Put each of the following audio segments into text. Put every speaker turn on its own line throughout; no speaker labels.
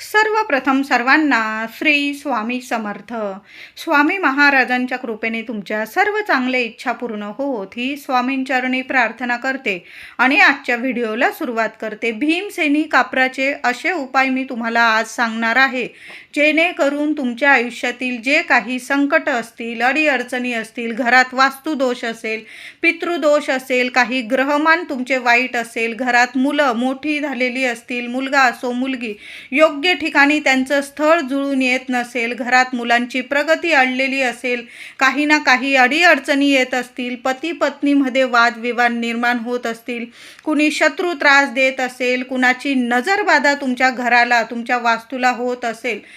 सर्वप्रथम सर्वांना श्री स्वामी समर्थ. स्वामी महाराजांच्या कृपेने तुमच्या सर्व चांगल्या इच्छा पूर्ण होत ही स्वामींचरणी प्रार्थना करते आणि आजच्या व्हिडिओला सुरुवात करते. भीमसेनी कापराचे असे उपाय मी तुम्हाला आज सांगणार आहे. जेणेकरून तुमच्या आयुष्यातील जे काही संकट असतील अडीअडचणी असतील घरात वास्तुदोष असेल पितृदोष असेल काही ग्रहमान तुमचे वाईट असेल घरात मुलं मोठी झालेली असतील मुलगा असो मुलगी योग्य ठिकाणी त्यांचं स्थळ जुळून येत नसेल घरात मुलांची प्रगती अडलेली असेल काही ना काही अडीअडचणी येत असतील पती पत्नीमध्ये वादविवाद निर्माण होत असतील कुणी शत्रू त्रास देत असेल कुणाची नजरबाधा तुमच्या घराला तुमच्या वास्तूला होत असेल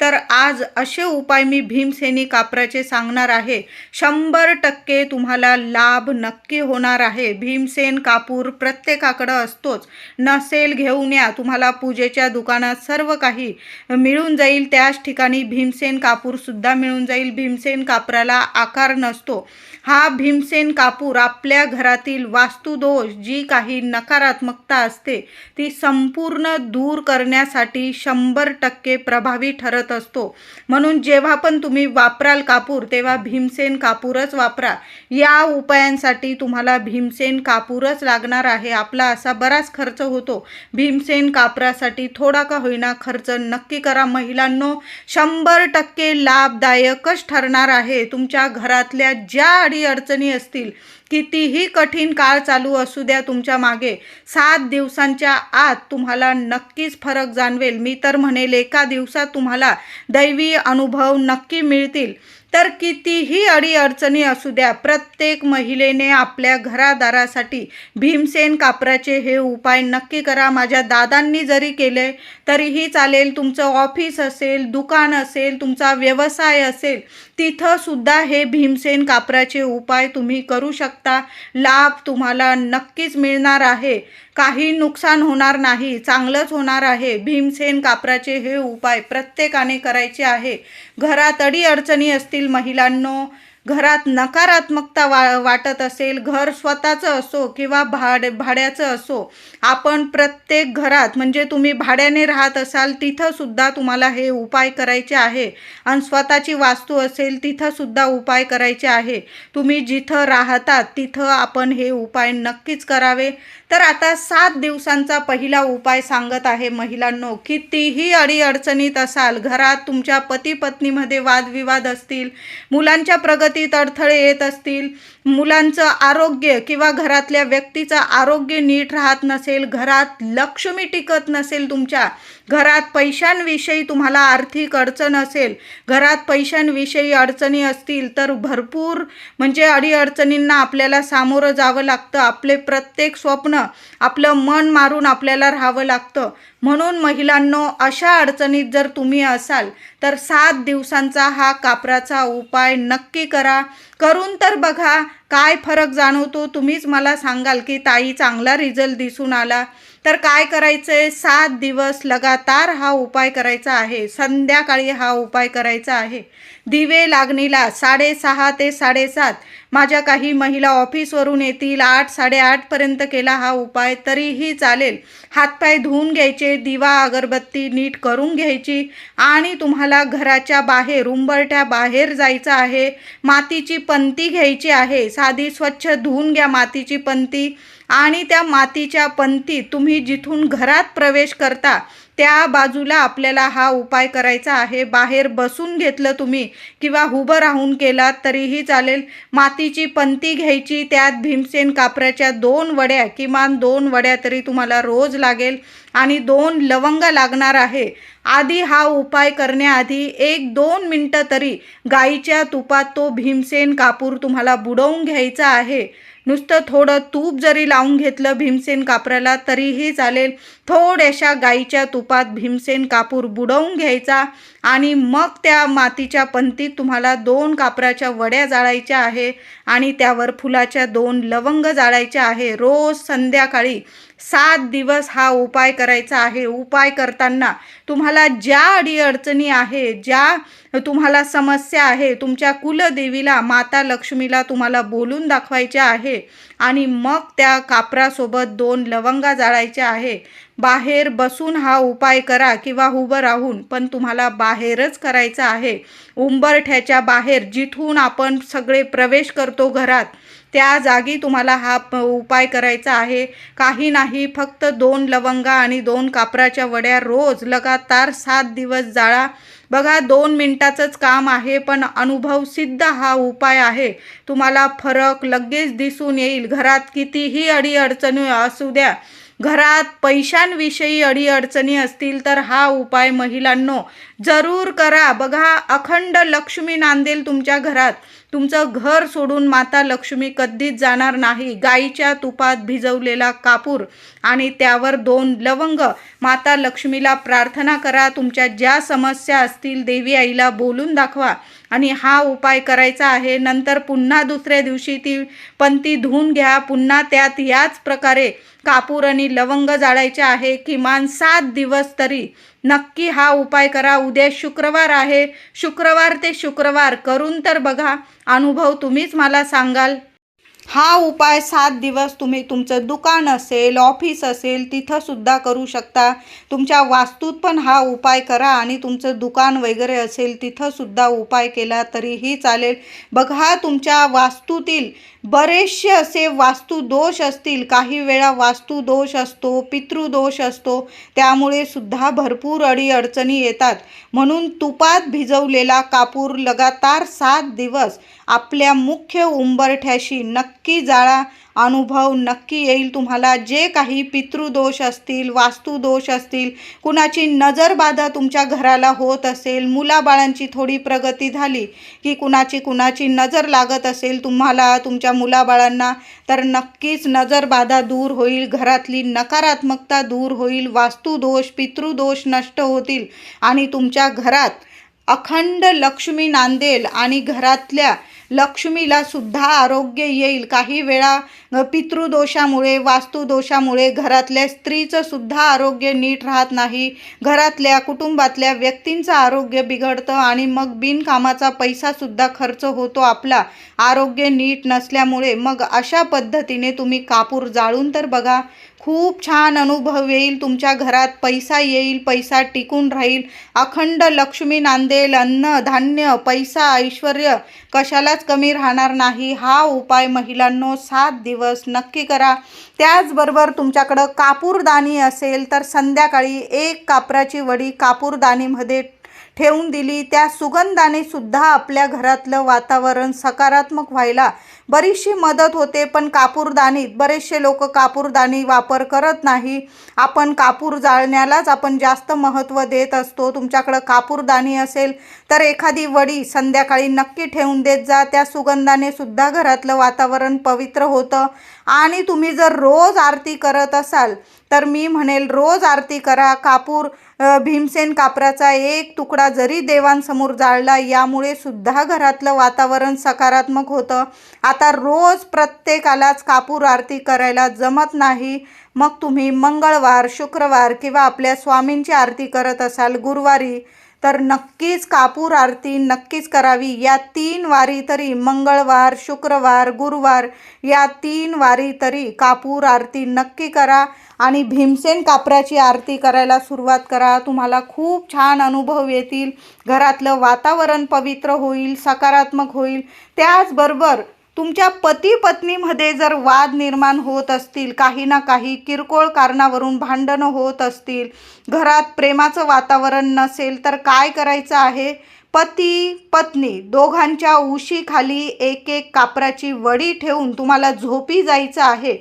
तर आज असे उपाय मी भीमसेनी कापराचे सांगणार आहे. शंभर टक्के तुम्हाला लाभ नक्की होणार आहे. भीमसेन कापूर प्रत्येकाकडं असतोच. नसेल घेऊन या. तुम्हाला पूजेच्या दुकानात सर्व काही मिळून जाईल. त्याच ठिकाणी भीमसेन कापूरसुद्धा मिळून जाईल. भीमसेन कापराला आकार नसतो. हा भीमसेन कापूर आपल्या घरातील वास्तुदोष जी काही नकारात्मकता असते ती संपूर्ण दूर करण्यासाठी शंभर टक्के प्रभावी ठरत असतो. म्हणून जेव्हा पण तुम्ही वापराल कापूर तेव्हा भीमसेन कापूरच वापरा. या उपायांसाठी तुम्हाला भीमसेन कापूरच लागणार आहे. आपला असा बराच खर्च होतो. भीमसेन कापरासाठी थोडा का होईना खर्च नक्की करा. महिलांनो शंभर टक्के लाभदायकच ठरणार आहे. तुमच्या घरातल्या ज्या अडीअडचणी असतील कितीही कठीण काळ चालू असू द्या तुमच्या मागे सात दिवसांच्या आत तुम्हाला नक्कीच फरक जाणवेल. मी तर म्हणेल एका दिवसात तुम्हाला दैवी अनुभव नक्की मिळतील. तर कितीही अडीअडचणी असू द्या प्रत्येक महिलेने आपल्या घरादारासाठी भीमसेन कापराचे हे उपाय नक्की करा. माझ्या दादांनी जरी केले तरीही चालेल. तुमचं ऑफिस असेल दुकान असेल तुमचा व्यवसाय असेल तिथंसुद्धा हे भीमसेन कापराचे उपाय तुम्ही करू शकता. लाभ तुम्हाला नक्कीच मिळणार आहे. काही नुकसान होणार नाही चांगलंच होणार आहे. भीमसेन कापराचे हे उपाय प्रत्येकाने करायचे आहे. घरात अडीअडचणी असतील महिलांनो घरात नकारात्मकता वा वाटत असेल घर स्वतःचं असो किंवा भाड भाड्याचं असो आपण प्रत्येक घरात म्हणजे तुम्ही भाड्याने राहत असाल तिथंसुद्धा तुम्हाला हे उपाय करायचे आहे. आणि स्वतःची वास्तू असेल तिथंसुद्धा उपाय करायचे आहे. तुम्ही जिथं राहतात तिथं आपण हे उपाय नक्कीच करावे. तर आता सात दिवसांचा पहिला उपाय सांगत आहे महिलांनो कितीही अडीअडचणीत असाल घरात तुमच्या पती पत्नीमध्ये वादविवाद असतील मुलांच्या प्रगतीत अडथळे येत असतील मुलांचं आरोग्य किंवा घरातल्या व्यक्तीचं आरोग्य नीट राहत नसेल घरात लक्ष्मी टिकत नसेल तुमच्या घरात पैशांविषयी तुम्हाला आर्थिक अडचण असेल घरात पैशांविषयी अडचणी असतील तर भरपूर म्हणजे अडीअडचणींना आपल्याला सामोरं जावं लागतं. आपले प्रत्येक स्वप्न आपलं मन मारून आपल्याला राहावं लागतं. म्हणून महिलांनो अशा अडचणीत जर तुम्ही असाल तर सात दिवसांचा हा कापराचा उपाय नक्की करा. करून तर बघा काय फरक जाणवतो तुम्हीच मला सांगाल की ताई चांगला रिझल्ट दिसून आला. तर काय करायचं आहे सात दिवस लगातार हा उपाय करायचा आहे. संध्याकाळी हा उपाय करायचा आहे. दिवे लागणीला साडेसहा ते साडेसात. माझ्या काही महिला ऑफिसवरून येतील. आठ साडेआठपर्यंत केला हा उपाय तरीही चालेल. हातपाय धुवून घ्यायचे दिवा अगरबत्ती नीट करून घ्यायची आणि तुम्हाला घराच्या बाहेर उंबरट्या बाहेर जायचं आहे. मातीची पंती घ्यायची आहे. साधी स्वच्छ धुवून घ्या मातीची पंती आणि त्या मातीच्या पंती तुम्ही जिथून घरात प्रवेश करता त्या बाजूला आपल्याला हा उपाय करायचा आहे. बाहेर बसून घेतलं तुम्ही किंवा उभं राहून केलात तरीही चालेल. मातीची पंती घ्यायची त्यात भीमसेन कापराच्या दोन वड्या किमान दोन वड्या तरी तुम्हाला रोज लागेल आणि दोन लवंग लागणार आहे. आधी हा उपाय करण्याआधी एक दोन मिनटं तरी गाईच्या तुपात तो भीमसेन कापूर तुम्हाला बुडवून घ्यायचा आहे. नुसतं थोडं तूप जरी लावून घेतलं भीमसेन कापराला तरीही चालेल. थोड्याशा गाईच्या तुपात भीमसेन कापूर बुडवून घ्यायचा आणि मग त्या मातीच्या पंतीत तुम्हाला दोन कापराच्या वड्या जाळायच्या आहे आणि त्यावर फुलाच्या दोन लवंग जाळायच्या आहे. रोज संध्याकाळी सात दिवस हा उपाय करायचा आहे. उपाय करताना तुम्हाला ज्या अडीअडचणी आहे ज्या तुम्हाला समस्या आहे तुमच्या कुलदेवीला माता लक्ष्मीला तुम्हाला बोलून दाखवायच्या आहे आणि मग त्या कापरासोबत दोन लवंगा जाळायच्या आहे. बाहेर बसून हा उपाय करा किंवा उभं राहून पण तुम्हाला बाहेरच करायचा आहे. उंबरठ्याच्या बाहेर जिथून आपण सगळे प्रवेश करतो घरात त्या जागी तुम्हाला हा प उपाय करायचा आहे. काही नाही फक्त दोन लवंगा आणि दोन कापराच्या वड्या रोज लगातार सात दिवस जाळा. बघा दोन मिनटाचंच काम आहे पण अनुभव सिद्ध हा उपाय आहे. तुम्हाला फरक लगेच दिसून येईल. घरात कितीही अडीअडचणी असू द्या घरात पैशांविषयी अडीअडचणी असतील तर हा उपाय महिलांनो जरूर करा. बघा अखंड लक्ष्मी नांदेल तुमच्या घरात. तुमचं घर सोडून माता लक्ष्मी कधीच जाणार नाही. गाईच्या तुपात भिजवलेला कापूर आणि त्यावर दोन लवंग. माता लक्ष्मीला प्रार्थना करा. तुमच्या ज्या समस्या असतील देवी आईला बोलून दाखवा. आणि हा उपाय करायचा आहे. नंतर पुन्हा दुसऱ्या दिवशी ती पंती धुवून घ्या. पुन्हा त्यात याच प्रकारे कापूर आणि लवंग जाळायचे आहे. किमान सात दिवस तरी नक्की हा उपाय करा. उद्या शुक्रवार आहे. शुक्रवार ते शुक्रवार करून तर बघा. अनुभव तुम्हीच मला सांगाल. हा उपाय सात दिवस तुम्ही तुमचं दुकान असेल ऑफिस असेल तिथंसुद्धा करू शकता. तुमच्या वास्तूत पण हा उपाय करा आणि तुमचं दुकान वगैरे असेल तिथंसुद्धा उपाय केला तरीही चालेल. बघा तुमच्या वास्तूतील बरेचसे असे वास्तुदोष असतील. काही वेळा वास्तुदोष असतो पितृदोष असतो. त्यामुळे सुद्धा भरपूर अडीअडचणी येतात. म्हणून तुपात भिजवलेला कापूर लगातार सात दिवस आपल्या मुख्य उंबरठ्याशी नक्की जाळा. अनुभव नक्की येईल तुम्हाला. जे काही पितृदोष असतील वास्तुदोष असतील कुणाची नजरबाधा तुमच्या घराला होत असेल मुलाबाळांची थोडी प्रगती झाली की कुणाची कुणाची नजर लागत असेल तुम्हाला तुमच्या मुलाबाळांना तर नक्कीच नजरबाधा दूर होईल घरातली नकारात्मकता दूर होईल वास्तुदोष पितृदोष नष्ट होतील आणि तुमच्या घरात अखंड लक्ष्मी नांदेल आणि घरातल्या लक्ष्मीला सुद्धा आरोग्य येईल. काही वेळा पितृदोषामुळे वास्तुदोषामुळे घरातल्या स्त्रीचं सुद्धा आरोग्य नीट राहत नाही. घरातल्या कुटुंबातल्या व्यक्तींचं आरोग्य बिघडतं आणि मग बिनकामाचा पैसासुद्धा खर्च होतो. आपला आरोग्य नीट नसल्यामुळे मग अशा पद्धतीने तुम्ही कापूर जाळून तर बघा. खूप छान अनुभव येईल तुमच्या घरात पैसा येईल पैसा टिकून राहील. अखंड लक्ष्मी नांदेल अन्न धान्य पैसा ऐश्वर कशालाच कमी राहणार नाही. हा उपाय महिलांनो सात दिवस नक्की करा. त्याचबरोबर तुमच्याकडं कापूरदानी असेल तर संध्याकाळी एक कापराची वडी कापूरदानीमध्ये ठेवून दिली. त्या सुगंधाने सुद्धा आपल्या घरातलं वातावरण सकारात्मक व्हायला बरीचशी मदत होते. पण कापूरदानीत बरेचसे लोक कापूरदानी वापर करत नाही. आपण कापूर जाळण्यालाच आपण जास्त महत्त्व देत असतो. तुमच्याकडं कापूरदानी असेल तर एखादी वडी संध्याकाळी नक्की ठेवून देत जा. त्या सुगंधाने सुद्धा घरातलं वातावरण पवित्र होतं. आणि तुम्ही जर रोज आरती करत असाल तर मी म्हणेल रोज आरती करा. कापूर भीमसेन कापराचा एक तुकडा जरी देवांसमोर जाळला यामुळे सुद्धा घरातलं वातावरण सकारात्मक होतं. आता रोज प्रत्येकालाच कापूर आरती करायला जमत नाही. मग तुम्ही मंगळवार शुक्रवार किंवा आपल्या स्वामींची आरती करत असाल गुरुवारी तर नक्कीच कापूर आरती नक्कीच करावी. या तीन वारी तरी मंगळवार शुक्रवार गुरुवार या तीन वारी तरी कापूर आरती नक्की करा आणि भीमसेन कापराची आरती करायला सुरुवात करा. तुम्हाला खूप छान अनुभव येतील. घरातलं वातावरण पवित्र होईल सकारात्मक होईल. त्याचबरोबर तुमच्या पती पत्नीमध्ये जर वाद निर्माण होत असतील काही ना काही किरकोळ कारणावरून भांडणं होत असतील घरात प्रेमाचं वातावरण नसेल तर काय करायचं आहे? पती पत्नी दोघांच्या उशीखाली एक एक कापराची वडी ठेवून तुम्हाला झोपी जायचं आहे.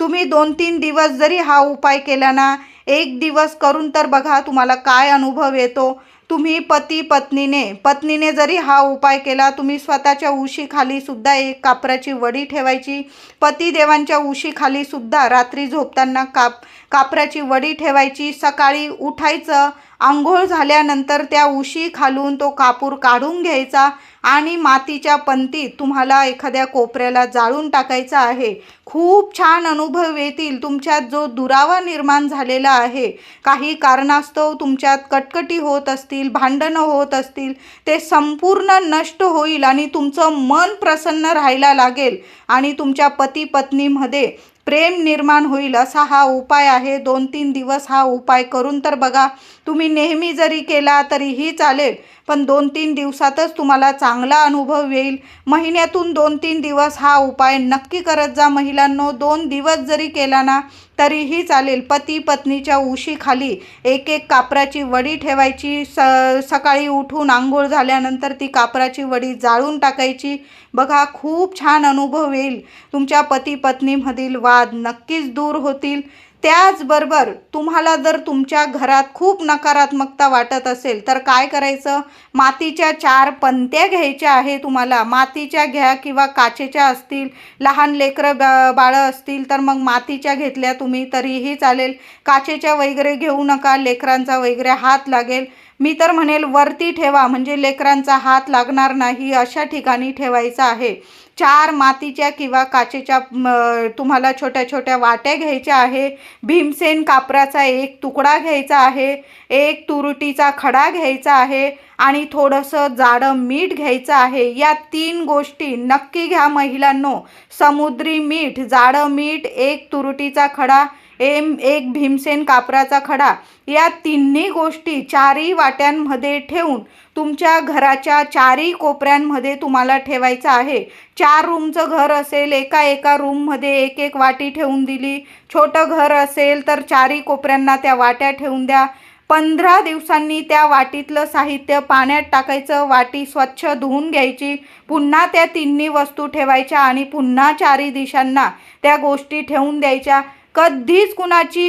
तुम्ही दोन तीन दिवस जरी हा उपाय केला ना एक दिवस करून तर बघा तुम्हाला काय अनुभव येतो. तुम्ही पती पत्नीने पत्नीने जरी हा उपाय केला तुम्ही स्वतःच्या उशीखाली सुद्धा एक कापराची वडी ठेवायची. पतिदेवांच्या उशीखाली सुद्धा रात्री झोपताना काप कापराची वडी ठेवायची. सकाळी उठायचं आंघोळ झाल्यानंतर त्या उशी खालून तो कापूर काढून घ्यायचा आणि मातीच्या पंतीत तुम्हाला एखाद्या कोपऱ्याला जाळून टाकायचा आहे. खूप छान अनुभव येतील. तुमच्यात जो दुरावा निर्माण झालेला आहे काही कारणास्तव तुमच्यात कटकटी होत असतील भांडणं होत असतील ते संपूर्ण नष्ट होईल आणि तुमचं मन प्रसन्न राहायला लागेल आणि तुमच्या पती पत्नीमध्ये प्रेम निर्माण होईल असा हा उपाय आहे. दोन तीन दिवस हा उपाय करून तर बघा तुम्ही नेहमी जरी केला तरीही चालेल पण दोन तीन दिवसातच तुम्हाला चांगला अनुभव येईल. महिन्यातून दोन तीन दिवस हा उपाय नक्की करत जा. महिलांनो दोन दिवस जरी केला ना तरीही चालेल. पती पत्नीच्या उशीखाली एक एक कापराची वडी ठेवायची. स सकाळी उठून आंघोळ झाल्यानंतर ती कापराची वडी जाळून टाकायची. बघा खूप छान अनुभव येईल. तुमच्या पती पत्नीमधील वाद नक्कीच दूर होतील. त्याचबरोबर तुम्हाला जर तुमच्या घरात खूप नकारात्मकता वाटत असेल तर काय करायचं? मातीच्या चार पंत्या घ्यायच्या आहे तुम्हाला. मातीच्या घ्या किंवा काचेच्या असतील लहान लेकरं बा बाळं असतील तर मग मातीच्या घेतल्या तुम्ही तरीही चालेल. काचेच्या वगैरे घेऊ नका लेकरांचा वगैरे हात लागेल. मी तर म्हणेल वरती ठेवा म्हणजे लेकरांचा हात लागणार नाही अशा ठिकाणी ठेवायचा आहे. चार मातीच्या किंवा काचेच्या तुम्हाला छोट्या छोट्या वाट्या घ्यायच्या आहे. भीमसेन कापराचा एक तुकडा घ्यायचा आहे. एक तुरुटीचा खडा घ्यायचा आहे. आणि थोडंसं जाडं मीठ घ्यायचं आहे. या तीन गोष्टी नक्की घ्या महिलांनो. समुद्री मीठ जाडं मीठ एक तुरुटीचा खडा एम एक भीमसेन कापराचा खडा. या तिन्ही गोष्टी चारही वाट्यांमध्ये ठेवून तुमच्या घराच्या चारही कोपऱ्यांमध्ये तुम्हाला ठेवायचं आहे. चार रूमचं घर असेल एका एका रूममध्ये एक एक वाटी ठेवून दिली. छोटं घर असेल तर चारही कोपऱ्यांना त्या वाट्या ठेवून द्या. पंधरा दिवसांनी त्या वाटीतलं साहित्य पाण्यात टाकायचं वाटी स्वच्छ धुवून घ्यायची. पुन्हा त्या तिन्ही वस्तू ठेवायच्या आणि पुन्हा चारही दिशांना त्या गोष्टी ठेवून द्यायच्या. कधीच कुणाची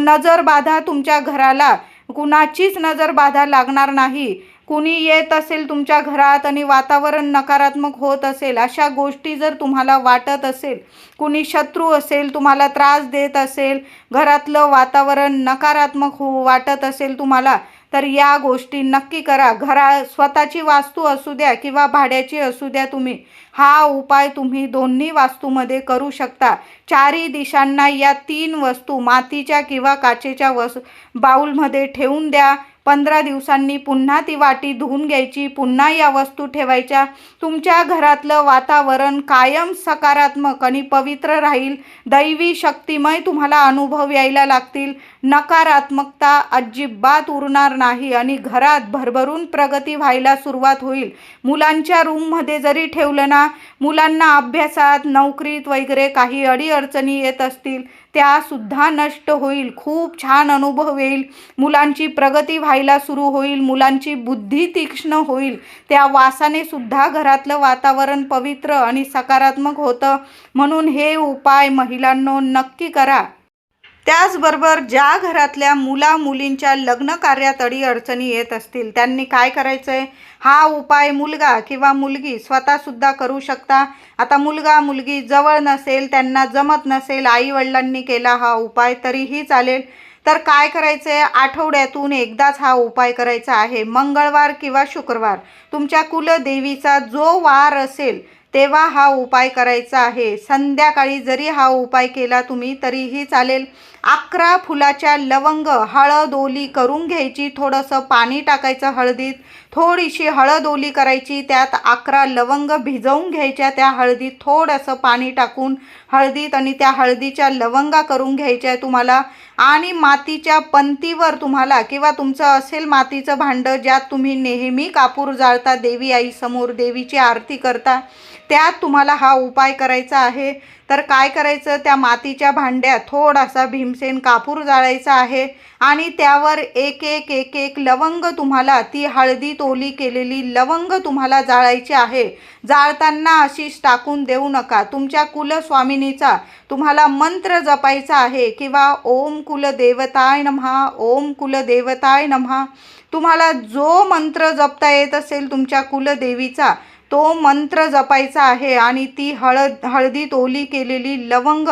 नजर बाधा तुमच्या घराला कुणाचीच नजर बाधा लागणार नाही. कुणी येत असेल तुमच्या घरात आणि वातावरण नकारात्मक होत असेल अशा गोष्टी जर तुम्हाला वाटत असेल कुणी शत्रू असेल तुम्हाला त्रास देत असेल घरातलं वातावरण नकारात्मक हो वाटत असेल तुम्हाला तर या गोष्टी नक्की करा. घरा स्वतःची वास्तू असू द्या किंवा भाड्याची असू द्या तुम्ही. हा उपाय तुम्ही दोन्ही वास्तूमध्ये करू शकता. चारही दिशांना या तीन वस्तू मातीच्या किंवा काचेच्या वस बाऊलमध्ये ठेवून द्या. पंधरा दिवसांनी पुन्हा ती वाटी धुवून घ्यायची पुन्हा या वस्तू ठेवायच्या. तुमच्या घरातलं वातावरण कायम सकारात्मक आणि पवित्र राहील. दैवी शक्तिमय तुम्हाला अनुभव यायला लागतील. नकारात्मकता अजिबात उरणार नाही आणि घरात भरभरून प्रगती व्हायला सुरुवात होईल. मुलांच्या रूममध्ये जरी ठेवलं ना मुलांना अभ्यासात नोकरीत वगैरे काही अडीअडचणी येत असतील त्यासुद्धा नष्ट होईल. खूप छान अनुभव येईल. मुलांची प्रगती व्हायला सुरू होईल. मुलांची बुद्धी तीक्ष्ण होईल. त्या वासाने सुद्धा घरातलं वातावरण पवित्र आणि सकारात्मक होतं. म्हणून हे उपाय महिलांनो नक्की करा. त्याचबरोबर ज्या घरातल्या मुला मुलींच्या लग्न कार्यात अडी अडचणी येत असतील त्यांनी काय करायचं आहे हा उपाय मुलगा किंवा मुलगी स्वतःसुद्धा करू शकता. आता मुलगा मुलगी जवळ नसेल त्यांना जमत नसेल आईवडिलांनी केला हा उपाय तरीही चालेल. तर काय करायचं आहे आठवड्यातून एकदाच हा उपाय करायचा आहे. मंगळवार किंवा शुक्रवार तुमच्या कुलदेवीचा जो वार असेल तेव्हा हा उपाय करायचा आहे. संध्याकाळी जरी हा उपाय केला तुम्ही तरीही चालेल. अकरा फुलाच्या लवंग हळद ओली करून घ्यायची. थोडंसं पाणी टाकायचं हळदीत. थोडीशी हळद ओली करायची त्यात अकरा लवंग भिजवून घ्यायच्या त्या हळदीत थोडंसं पाणी टाकून हळदीत आणि त्या हळदीच्या लवंगा करून घ्यायच्या आहे तुम्हाला. आणि मातीच्या पंतीवर तुम्हाला किंवा तुमचं असेल मातीचं भांडं ज्यात तुम्ही नेहमी कापूर जाळता देवी आई समोर देवीची आरती करता त्यात तुम्हाला हा उपाय करायचा आहे. तर काय करायचं? त्या मातीच्या भांड्यात थोडासा भीमसेन कापूर जाळायचा आहे आणि त्यावर एक एक एक एक लवंग तुम्हाला ती हळदी तोली केलेली लवंग तुम्हाला जाळायची आहे. जाळताना अशीच टाकून देऊ नका. तुमच्या कुलस्वामिनीचा तुम्हाला मंत्र जपायचा आहे किंवा ओम कुलदेवताय नमहा ओम कुलदेवताय नमहा. तुम्हाला जो मंत्र जपता येत असेल तुमच्या कुलदेवीचा तो मंत्र जपायचा आहे आणि ती हळद हळदीत ओली केलेली लवंग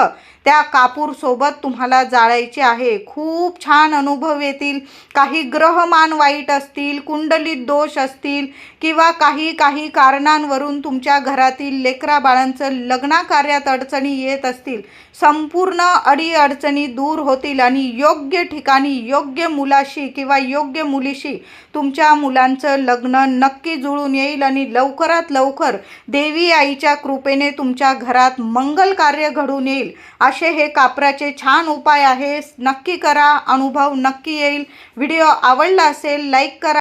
त्या कापूरसोबत तुम्हाला जाळायचे आहे. खूप छान अनुभव येतील. काही ग्रहमान वाईट असतील कुंडलीत दोष असतील किंवा काही काही कारणांवरून तुमच्या घरातील लेकरा बाळांचं लग्नाकार्यात अडचणी येत असतील. संपूर्ण अडीअडचणी दूर होतील आणि योग्य ठिकाणी योग्य मुलाशी किंवा योग्य मुलीशी तुमच्या मुलांचं लग्न नक्की जुळून येईल आणि लवकरात लवकर देवी आईच्या कृपेने तुमच्या घरात मंगल कार्य घडून येईल असे हे कापराचे छान उपाय आहे नक्की करा. अनुभव नक्की येईल. व्हिडिओ आवडला असेल लाईक करा.